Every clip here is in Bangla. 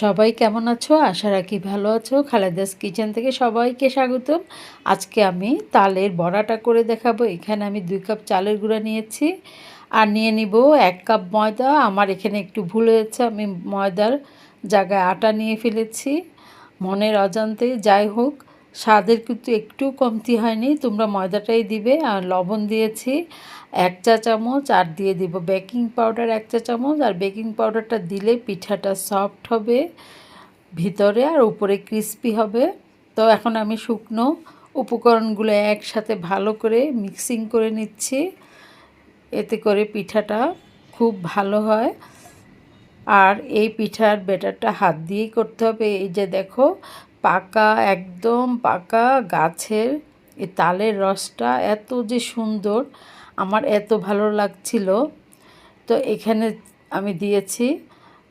সবাই কেমন আছো? আশা রাখি ভালো আছো। খালেদাস কিচেন থেকে সবাইকে স্বাগতম। আজকে আমি তালের বড়াটা করে দেখাবো। এখানে আমি দুই কাপ চালের গুঁড়া নিয়েছি আর নিয়ে নিব এক কাপ ময়দা। আমার এখানে একটু ভুল হয়েছে, আমি ময়দার জায়গায় আটা নিয়ে ফেলেছি। মনের অজান্তে যাই হোক স্বাদের কিন্তু একটু কমতি হয়নি। তোমরা ময়দাটাই দিবে, আর লবণ দিয়েছি এক চা চামচ, আর দিয়ে দিব বেকিং পাউডার এক চা চামচ। আর বেকিং পাউডারটা দিলে পিঠাটা সফট হবে ভিতরে, আর উপরে ক্রিস্পি হবে। তো এখন আমি শুকনো উপকরণগুলো একসাথে ভালো করে মিক্সিং করে নিচ্ছি। এতে করে পিঠাটা খুব ভালো হয়। আর এই পিঠার ব্যাটারটা হাত দিয়েই করতে হবে। এই যে দেখো পাকা, একদম পাকা গাছের এই তালের রসটা এত যে সুন্দর, আমার এত ভালো লাগছিল। তো এখানে আমি দিয়েছি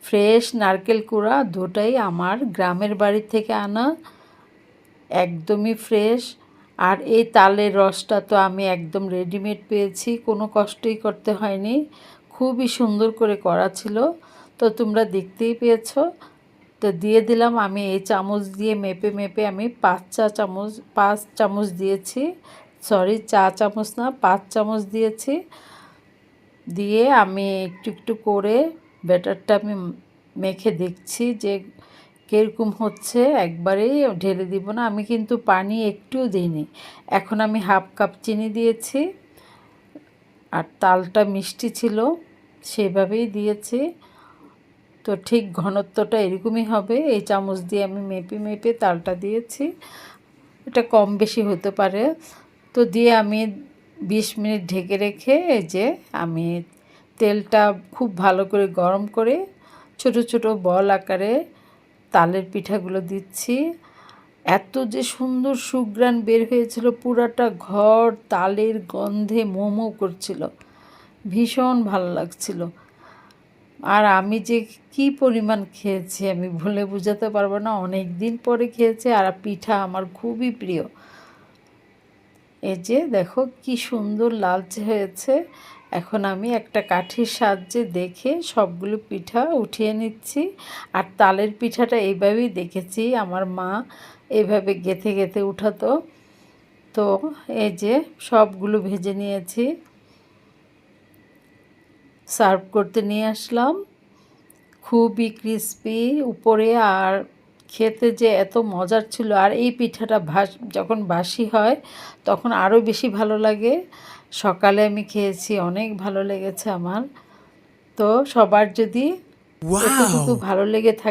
ফ্রেশ নারকেল কুড়া, দুটাই আমার গ্রামের বাড়ি থেকে আনা, একদমই ফ্রেশ। আর এই তালের রসটা তো আমি একদম রেডিমেড পেয়েছি, কোনো কষ্টই করতে হয়নি। খুবই সুন্দর করে করা ছিল। তো তোমরা দেখতেই পেয়েছ। তো দিয়ে দিলাম। আমি এই চামচ দিয়ে মেপে মেপে আমি পাঁচ চা চামচ, পাঁচ চামচ দিয়েছি। সরি চা চামচ না, পাঁচ চামচ দিয়েছি। দিয়ে আমি একটু একটু করে ব্যাটারটা আমি মেখে দেখছি যে কীরকম হচ্ছে। একবারেই ঢেলে দিব না। আমি কিন্তু পানি একটুও দিইনি। এখন আমি হাফ কাপ চিনি দিয়েছি। আর তালটা মিষ্টি ছিল, সেভাবেই দিয়েছি। তো ঠিক ঘনত্বটা এরকমই হবে। এই চামচ দিয়ে আমি মেপে মেপে তালটা দিয়েছি। এটা কম বেশি হতে পারে। তো দিয়ে আমি বিশ মিনিট ঢেকে রেখে এই যে আমি তেলটা খুব ভালো করে গরম করে ছোট ছোট বল আকারে তালের পিঠাগুলো দিচ্ছি। এত যে সুন্দর সুগ্রাণ বের হয়েছিল, পুরাটা ঘর তালের গন্ধে মোমো করছিল। ভীষণ ভালো লাগছিল। আর আমি যে কি পরিমাণ খেয়েছি আমি ভুলে বোঝাতে পারব না। অনেক দিন পরে খেয়েছি আর পিঠা আমার খুবই প্রিয়। এই যে দেখো কি সুন্দর লালচে হয়েছে। এখন আমি একটা কাঠির সাহায্যে দেখে সবগুলো পিঠা উঠিয়ে নিচ্ছি। আর তালের পিঠাটা এইভাবেই দেখেছি। আমার মা এইভাবে গেথে গেথে উঠাতো। তো এই যে সবগুলো ভেজে নিয়েছি। সার্ভ করতে নিয়ে আসলাম। খুবই ক্রিস্পি উপরে আর খেতে যে এত মজার ছিল আর এই পিঠাটা ভাস যখন বাসি হয় তখন আরও বেশি ভালো লাগে। সকালে আমি খেয়েছি অনেক ভালো লেগেছে আমার। তো সবার যদি ভালো লেগে থাকে